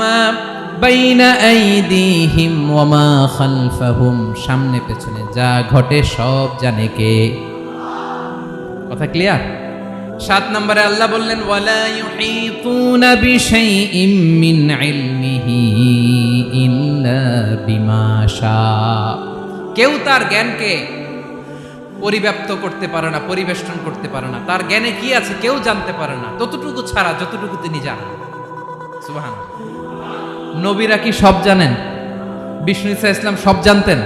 মা বাইনা আইদিহিম ওয়া মা খালফাহুম সামনে পেছনে যা ঘটে সব জানে কে। কথা ক্লিয়ার সাত নম্বরে আল্লাহ বললেন, ওয়ালা ইউহিতুনা বিশাইইম মিন ইলমিহি ইল্লা বিমা শা কেউ তার জ্ঞানকে পরিব্যাপ্ত করতে পারে না, পরিবেষ্টন করতে পারে না। তার জ্ঞানে কি আছে কেউ জানতে পারে না। ততটুকু ছাড়া যতটুকু তিনি জানেন। নবীরা কি সব জানেন? বিষ্ণু ইসা ইসলাম সব জানতেন?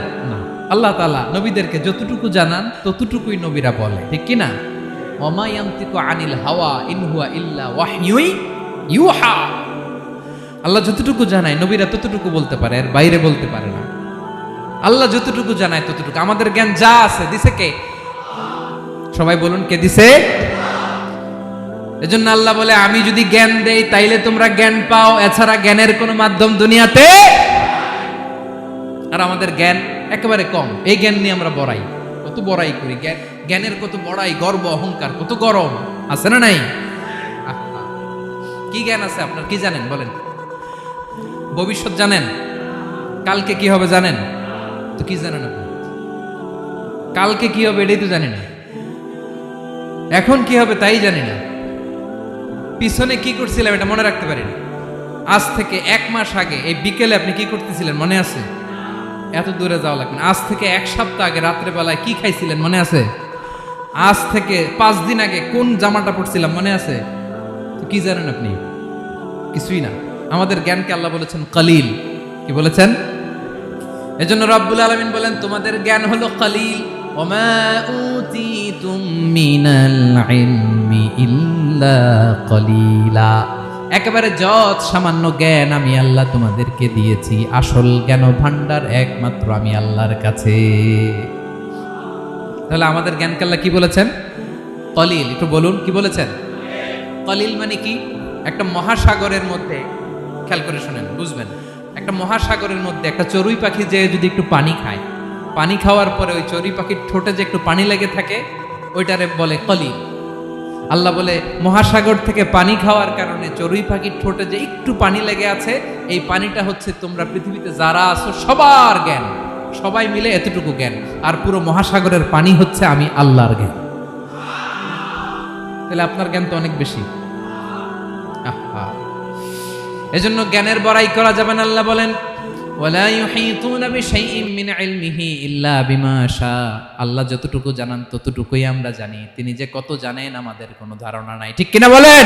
আল্লাহ তাআলা নবীদেরকে যতটুকু জানান, ততটুকুই নবীরা বলে। ঠিক কি না অমায়ান্তিকু আনিল হাওয়া ইনহুয়া ইল্লা ওয়াহয়ুই ইউহা। আল্লাহ যতটুকু জানায়, নবীরা ততটুকু বলতে পারে, এর বাইরে বলতে পারে না। আল্লাহ যতটুকু জানায়, ততটুকু। আমাদের জ্ঞান যা আছে, দিছে কে? সবাই বলুন, কে দিছে? এজন্য আল্লাহ বলে, আমি যদি জ্ঞান দেই, তাইলে তোমরা জ্ঞান পাও। এছাড়া জ্ঞানের কোনো মাধ্যম দুনিয়াতে আর আমাদের জ্ঞান একেবারে কম। এই জ্ঞান নিয়ে আমরা বড়াই। কত বড়াই করি। জ্ঞান, জ্ঞানের কত বড়াই, গর্ব, অহংকার, কত গরম। আছে না নাই? কি জ্ঞান আছে আপনার? কি জানেন? বলেন। ভবিষ্যৎ জানেন? কালকে কি হবে জানেন? তো কি জানেন আপনি? কালকে কি হবে এটাই তো জানি না। এখন কি হবে তাই জানি না। পিছনে কি করছিলাম এটা মনে রাখতে পারি না আজ থেকে এক মাস আগে এই বিকেলে আপনি কি করতেছিলেন? মনে আছে? এত দূরে যাওয়া লাগবে আজ থেকে এক সপ্তাহ আগে রাত্রে বেলায় কি খাইছিলেন? মনে আছে? আজ থেকে পাঁচ দিন আগে কোন জামাটা পড়ছিলাম মনে আছে? তো কি জানেন আপনি? কিছুই না। আমাদের জ্ঞানকে আল্লাহ বলেছেন কালিল। কি বলেছেন? এজন্য রব্বুল আলমিন বলেন, তোমাদের জ্ঞান হলো কালিল। ওমা মিনাল ইলমি কলিলা। একেবারে যত সামান্য জ্ঞান আমি আল্লাহ তোমাদেরকে দিয়েছি, আসল জ্ঞান ভান্ডার একমাত্র আমি আল্লাহর কাছে। তাহলে আমাদের জ্ঞানকে আল্লাহ কি বলেছেন? কলিল, একটু বলুন, কি বলেছেন? কলিল মানে কি? একটা মহাসাগরের মধ্যে, খেয়াল করে শুনেন, বুঝবেন। একটা মহাসাগরের মধ্যে একটা চড়ুই পাখি যে যদি একটু পানি খায়, পানি খাওয়ার পরে ওই চড়ুই পাখির ঠোঁটে যে একটু পানি লেগে থাকে, ওইটারে বলে কলিল। আল্লাহ বলে, মহাসাগর থেকে পানি খাওয়ার কারণে চড়ুই পাখির ঠোঁটে যে একটু পানি লেগে আছে, এই পানিটা হচ্ছে তোমরা পৃথিবীতে যারা আছো সবার জ্ঞান। সবাই মিলে এতটুকু জ্ঞান। আর পুরো মহাসাগরের পানি হচ্ছে আমি আল্লাহর জ্ঞান। তাহলে আপনার জ্ঞান তো অনেক বেশি। এজন্য জ্ঞানের বড়াই করা যাবে না, আল্লাহ বলেন। ওয়ালা ইউহিতুনা বিশাইইম মিন ইলমিহি ইল্লা বিমা শা আল্লাহ যতটুকু জানান, ততটুকুই আমরা জানি। তিনি যে কত জানেন, আমাদের কোনো ধারণা নাই। ঠিক কিনা বলেন?